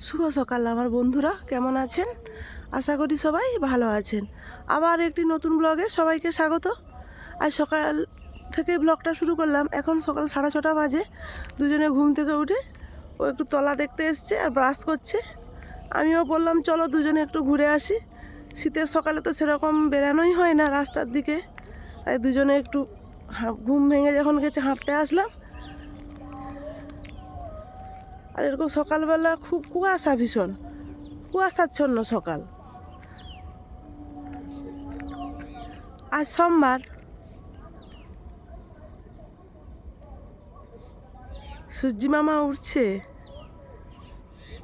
শুভ সকাল আমার বন্ধুরা, কেমন আছেন? আশা করি সবাই ভালো আছেন। আবার একটি নতুন ব্লগে সবাইকে স্বাগত। আজ সকাল থেকে ব্লগটা শুরু করলাম। এখন সকাল সাড়ে ছটা বাজে। দুজনে ঘুম থেকে উঠে ও একটু তলা দেখতে এসছে আর ব্রাশ করছে। আমিও বললাম, চলো দুজনে একটু ঘুরে আসি। শীতের সকালে তো সেরকম বেরানোই হয় না রাস্তার দিকে। তাই দুজনে একটু ঘুম ভেঙে যখন গেছে হাঁটতে আসলাম। আর এরকম সকালবেলা খুব কুয়াশা ভীষণ। কুয়াশাচ্ছন্ন সকাল। আজ সোমবার। সূর্যি মামা উঠছে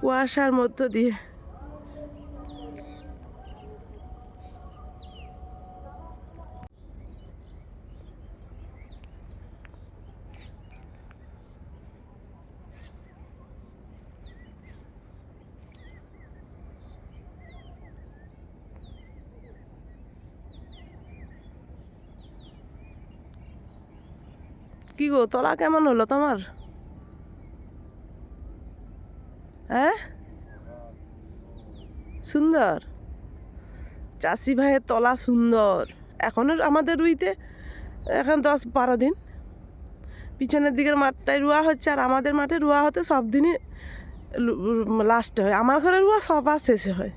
কুয়াশার মধ্য দিয়ে। গো, তলা কেমন হলো তোমার? হ্যাঁ? সুন্দর? চাষি ভাইয়ের তলা সুন্দর। এখনও আমাদের রুইতে, এখন দশ বারো দিন। পিছনের দিকের মাঠটায় রুয়া হচ্ছে আর আমাদের মাঠে রুয়া হতে সব দিনই লাস্টে হয়। আমার ঘরে রুয়া সবার শেষে হয়।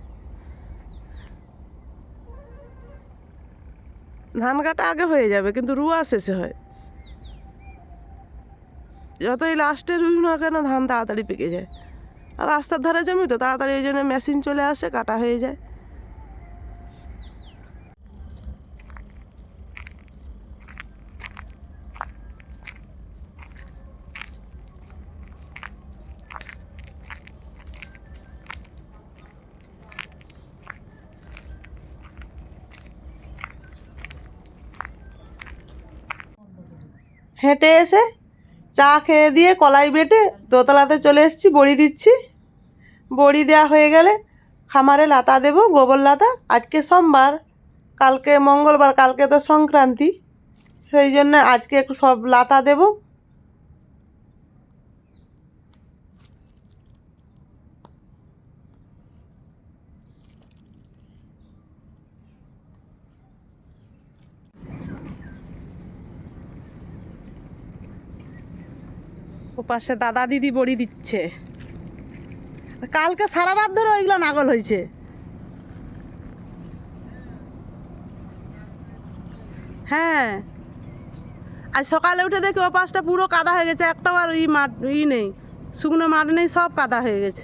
ধান কাটা আগে হয়ে যাবে, কিন্তু রুয়া শেষে হয়। যতই লাস্টে রুই না কেন ধান তাড়াতাড়ি পেকে যায়। আর রাস্তার ধারে জমি তো, তাড়াতাড়ি ওই জন্য মেশিন চলে আসে, কাটা হয়ে যায়। হেঁটে এসে চা খেয়ে দিয়ে কলাই বেটে দোতলাতে চলে এসছি, বড়ি দিচ্ছি। বড়ি দেওয়া হয়ে গেলে খামারে লাতা দেব, গোবর লাতা। আজকে সোমবার, কালকে মঙ্গলবার, কালকে তো সংক্রান্তি। সেই জন্য আজকে একটু সব লাতা দেব। পাশে দাদা দিদি বড়ি দিচ্ছে। কালকে সারা রাত ধরে ওইগুলো নাগল হয়েছে। হ্যাঁ। আর সকালে উঠে দেখি ও পাশটা পুরো কাদা হয়ে গেছে, একটাও আর ওই মাঠ ই নেই, শুকনো মাঠ নেই, সব কাদা হয়ে গেছে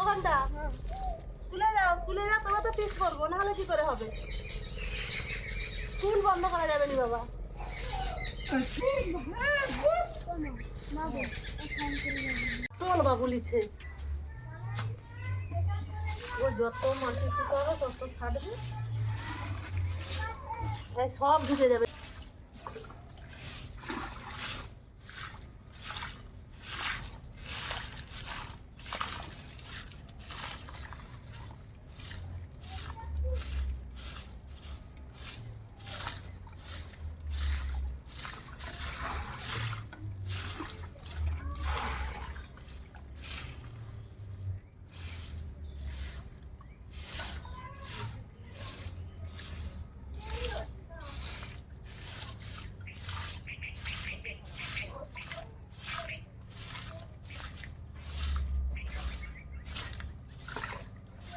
ওখানটা স্কুলে যাও স্কুলে যাও তোমার তো ফিস করব নাহলে কি করে হবে স্কুল বন্ধ করা যাবে নি বাবা তোল বাবু লিছে ও যত মাটি শুকাবে তত এই সব ঢুকে যাবে।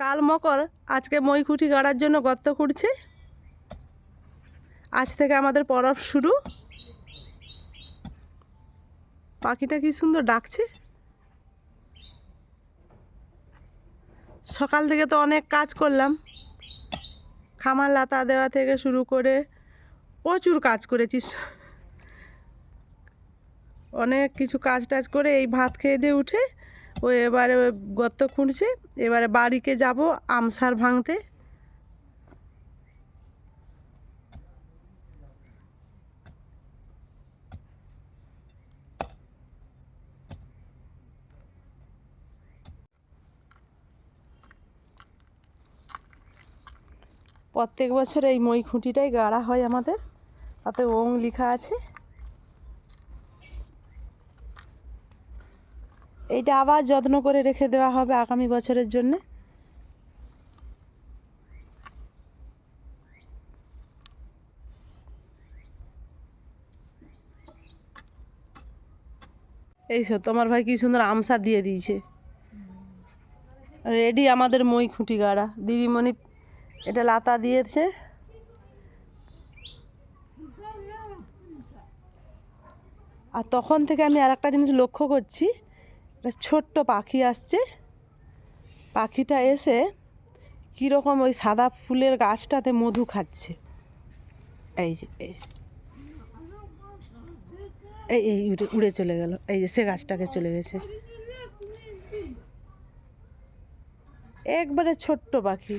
কাল মকর, আজকে মই খুঁটি গাড়ার জন্য গর্ত খুঁড়ছে। আজ থেকে আমাদের পরব শুরু। পাখিটা কি সুন্দর ডাকছে? সকাল থেকে তো অনেক কাজ করলাম। খামার লাতা দেওয়া থেকে শুরু করে প্রচুর কাজ করেছি। অনেক কিছু কাজ টাজ করে এই ভাত খেয়ে দিয়ে উঠে ও এবারে গর্ত খুঁড়ছে। এবারে বাড়িকে যাব আমসার ভাঙতে। প্রত্যেক বছর এই মই খুঁটিটাই গাড়া হয় আমাদের। তাতে ওং লেখা আছে। এইটা আবার যত্ন করে রেখে দেওয়া হবে আগামী বছরের জন্য। এই সব তোমার ভাই কি সুন্দর আমসা দিয়ে দিয়েছে। রেডি আমাদের মই খুঁটি গাড়া দিদিমণি এটা লাতা দিয়েছে। আর তখন থেকে আমি আর একটা জিনিস লক্ষ্য করছি একটা ছোট্ট পাখি আসছে। পাখিটা এসে কীরকম ওই সাদা ফুলের গাছটাতে মধু খাচ্ছে। এই যে, এই। এই উড়ে চলে গেল। এই যে সে গাছটাকে চলে গেছে। একবারে ছোট্ট পাখি।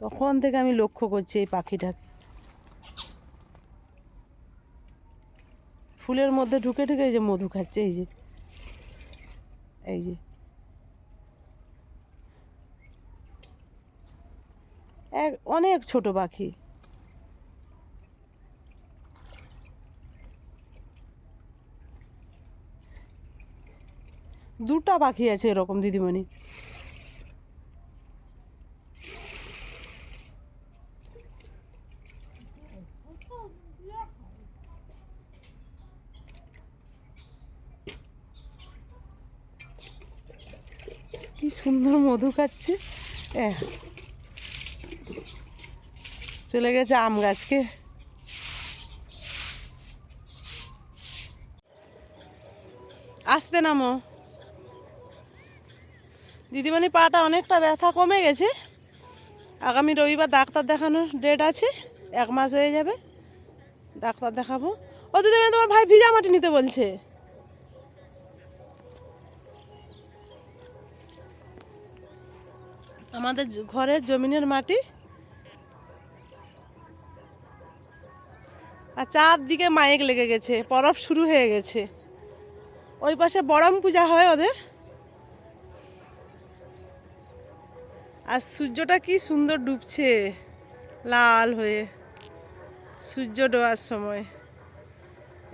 তখন থেকে আমি লক্ষ্য করছি এই পাখিটাকে। ফুলের মধ্যে ঢুকে ঢুকে এই যে মধু খাচ্ছে, এই যে। এই যে। এক, অনেক ছোট পাখি। দুটা পাখি আছে এরকম, দিদিমণি। সুন্দর মধু খাচ্ছে। চলে গেছে আম গাছকে। আসতে নামো। দিদিমণি পাটা অনেকটা ব্যথা কমে গেছে। আগামী রবিবার ডাক্তার দেখানোর ডেট আছে, এক মাস হয়ে যাবে। ডাক্তার দেখাবো। ও দিদিমণি, তোমার ভাই ভিজা মাটি নিতে বলছে। আমাদের ঘরের জমিনের মাটি। আর চারদিকে মাইক লেগে গেছে, পরব শুরু হয়ে গেছে। ওই পাশে বড়ম পূজা হয় ওদের। আর সূর্যটা কি সুন্দর ডুবছে, লাল হয়ে। সূর্য ডোয়ার সময়।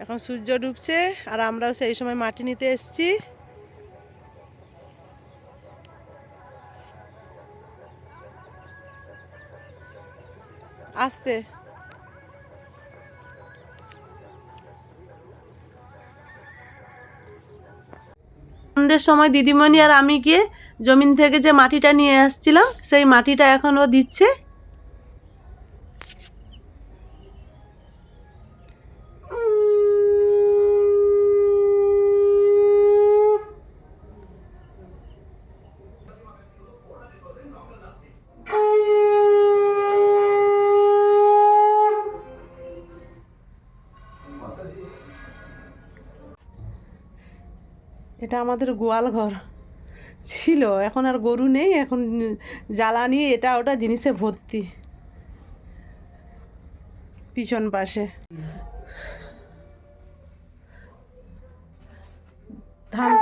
এখন সূর্য ডুবছে, আর আমরাও সেই সময় মাটি নিতে এসছি। আসতে। সন্ধ্যের সময় দিদিমণি আর আমি গিয়ে জমিন থেকে যে মাটিটা নিয়ে আসছিলাম, সেই মাটিটা এখন ও দিচ্ছে। এটা আমাদের গোয়াল ঘর। ছিল, এখন আর গরু নেই, এখন জ্বালানি, এটা ওটা জিনিসে ভর্তি। পিছন পাশে। ধান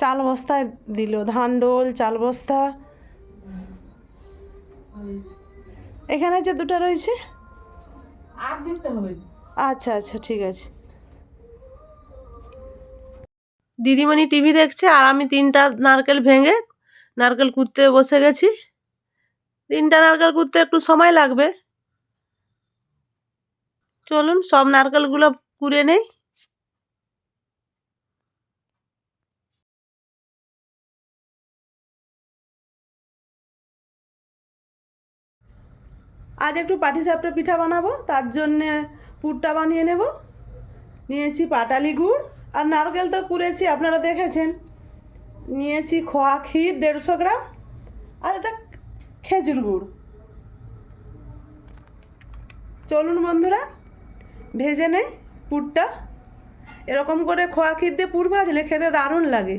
চাল বস্তায় দিল ধান ডোল চাল বস্তা। এখানে যে দুটো রয়েছে? আর আচ্ছা আচ্ছা ঠিক আছে। দিদিমণি টিভি দেখছে আর আমি তিনটা নারকেল ভেঙে নারকেল কুঁততে বসে গেছি। তিনটা নারকেল কুঁততে একটু সময় লাগবে। চলুন সব নারকেলগুলো কুড়ে নেই। আজ একটু পাটিসাপটা পিঠা বানাবো, তার জন্যে পুরটা বানিয়ে নেব। নিয়েছি পাটালি গুড় আর নারকেল তো কুড়েছি আপনারা দেখেছেন। নিয়েছি খোয়া ক্ষীর দেড়শো গ্রাম আর এটা খেজুর গুড়। চলুন বন্ধুরা, ভেজে নেই পুরটা। এরকম করে খোয়া ক্ষীর দিয়ে পুর ভাজলে খেতে দারুণ লাগে।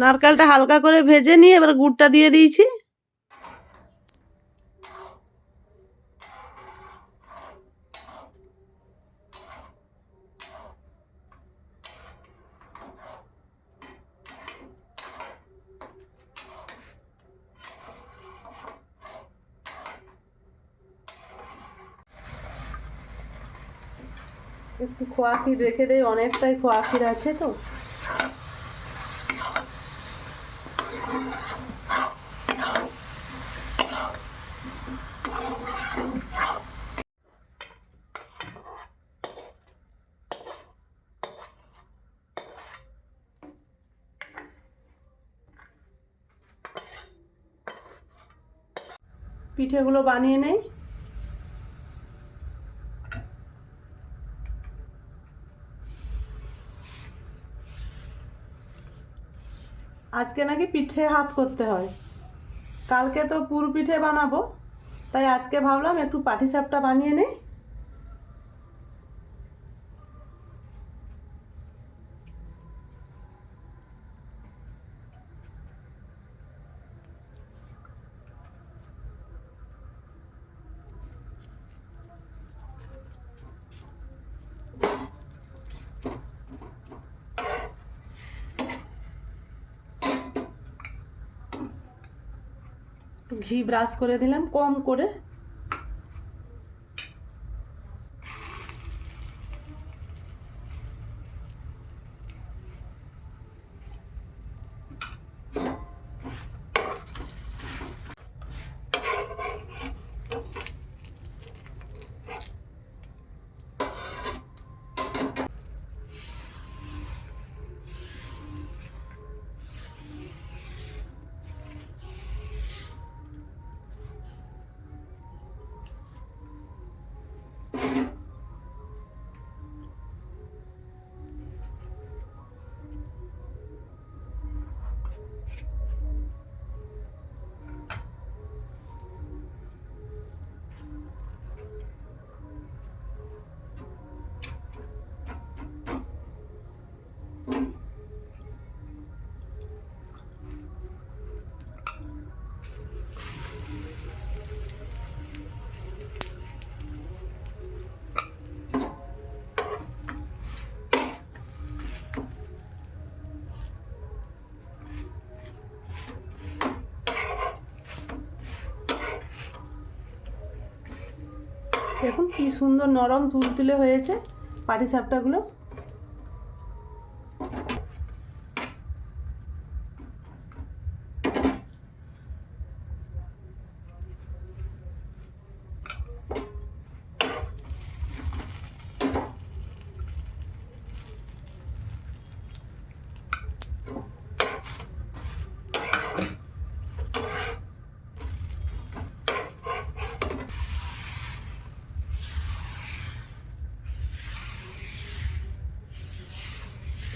নারকেলটা হালকা করে ভেজে নিয়ে এবার গুড়টা দিয়ে দিয়েছি। একটু খোয়া রেখে দেয় অনেকটাই খোয়া আছে তো। পিঠেগুলো বানিয়ে নেই। আজকে নাকি পিঠে হাত করতে হয়। কালকে তো পুর পিঠে বানাবো, তাই আজকে ভাবলাম একটু পাটিসাপটা বানিয়ে নেই। ঘি ব্রাশ করে দিলাম কম করে। দেখুন কি সুন্দর নরম তুলতুলে হয়েছে পাটি পাটিসাপটাগুলো।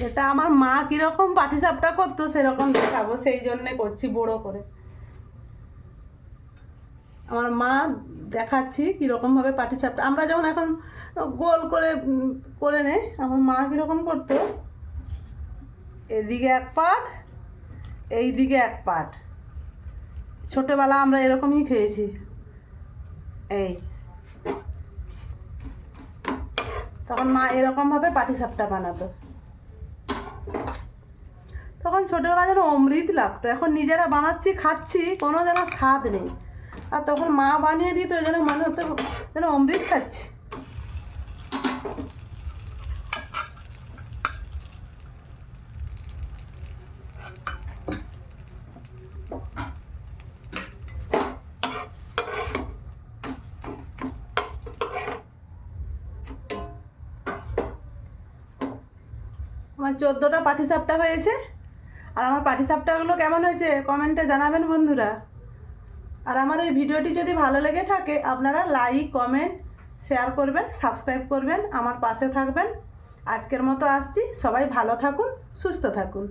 এটা আমার মা কীরকম পাটিসাপটা করতো, সেরকম দেখাবো। সেই জন্যে করছি বড়ো করে। আমার মা দেখাচ্ছি কীরকমভাবে পাটিসাপটা আমরা যেমন এখন গোল করে করে নেই, আমার মা কীরকম করতো? এদিকে এক পাট এই দিকে এক পাট। ছোটোবেলা আমরা এরকমই খেয়েছি। এই। তখন মা এরকমভাবে পাটিসাপটা বানাতো। তখন ছোটোবেলা যেন অমৃত লাগতো। এখন নিজেরা বানাচ্ছি, খাচ্ছি, কোনো যেন স্বাদ নেই। আর তখন মা বানিয়ে দিত, যেন মনে হতো যেন অমৃত খাচ্ছি। আমার চোদ্দোটা পাটিসাপটা হয়েছে। আর আমার পাটিসাপটাগুলো কেমন হয়েছে কমেন্টে জানাবেন বন্ধুরা। আর আমার এই ভিডিওটি যদি ভালো লেগে থাকে, আপনারা লাইক, কমেন্ট, শেয়ার করবেন, সাবস্ক্রাইব করবেন, আমার পাশে থাকবেন। আজকের মতো আসছি, সবাই ভালো থাকুন, সুস্থ থাকুন।